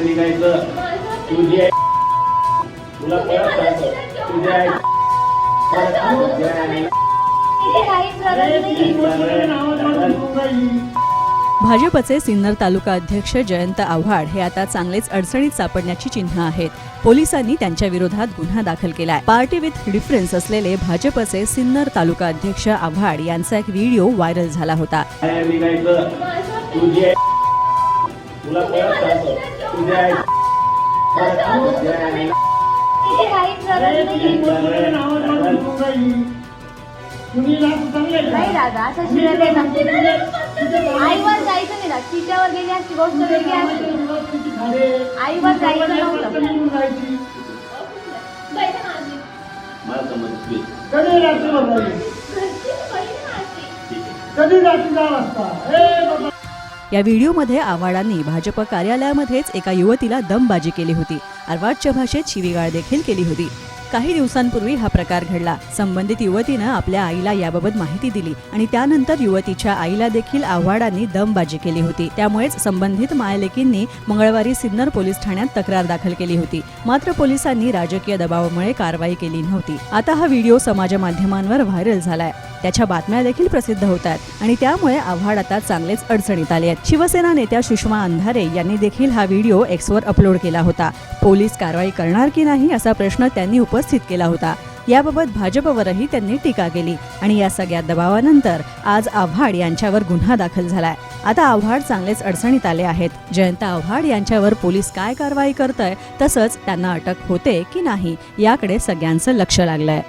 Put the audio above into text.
बाहेर निघायचं तुझी आई तुला परत तुझी आई भाजपचे सिन्नर तालुका अध्यक्ष जयंत आव्हाड हे आता चांगलेच अडचणीत सापडण्याची चिन्ह आहेत. पोलिसांनी त्यांच्या विरोधात गुन्हा दाखल केलाय. पार्टी विथ डिफरन्स असलेले भाजपचे सिन्नर तालुका अध्यक्ष आव्हाड यांचा एक व्हिडिओ व्हायरल झाला होता. आई नाही दादा असं शिवाय आईवर जायचं नाही दादा तिच्यावर गेली असती? गोष्ट वेगळी असते आईवर जायचं नव्हतं कधी रात्री कधी रात्री दहा या व्हिडिओमध्ये आव्हाडांनी भाजप कार्यालयामध्येच एका युवतीला दमबाजी केली होती. अर्वाडच्या भाषेत शिवीगाळ देखील केली होती. काही दिवसांपूर्वी हा प्रकार घडला. संबंधित युवतीनं आपल्या आईला याबाबत माहिती दिली आणि त्यानंतर युवतीच्या आईला देखील आव्हाडांनी दमबाजी केली होती. त्यामुळेच संबंधित मायलेकींनी मंगळवारी सिन्नर पोलीस ठाण्यात तक्रार दाखल केली होती. मात्र पोलिसांनी राजकीय दबावामुळे कारवाई केली नव्हती. आता हा व्हिडिओ समाज माध्यमांवर व्हायरल झालाय. त्याच्या बातम्या देखील प्रसिद्ध होत आहेत आणि त्यामुळे आव्हाड आता चांगलेच अडचणीत आले आहेत. शिवसेना नेत्या सुषमा अंधारे यांनी देखील हा व्हिडिओ एक्सवर अपलोड केला होता. पोलीस कारवाई करणार की नाही असा प्रश्न त्यांनी उपस्थित केला होता. याबाबत भाजपवरही त्यांनी टीका केली. आणि या सगळ्या दबावानंतर आज आव्हाड यांच्यावर गुन्हा दाखल झालाय. आता आव्हाड चांगलेच अडचणीत आले आहेत. जयंत आव्हाड यांच्यावर पोलीस काय कारवाई करतय तसंच त्यांना अटक होते की नाही याकडे सगळ्यांचं लक्ष लागलंय.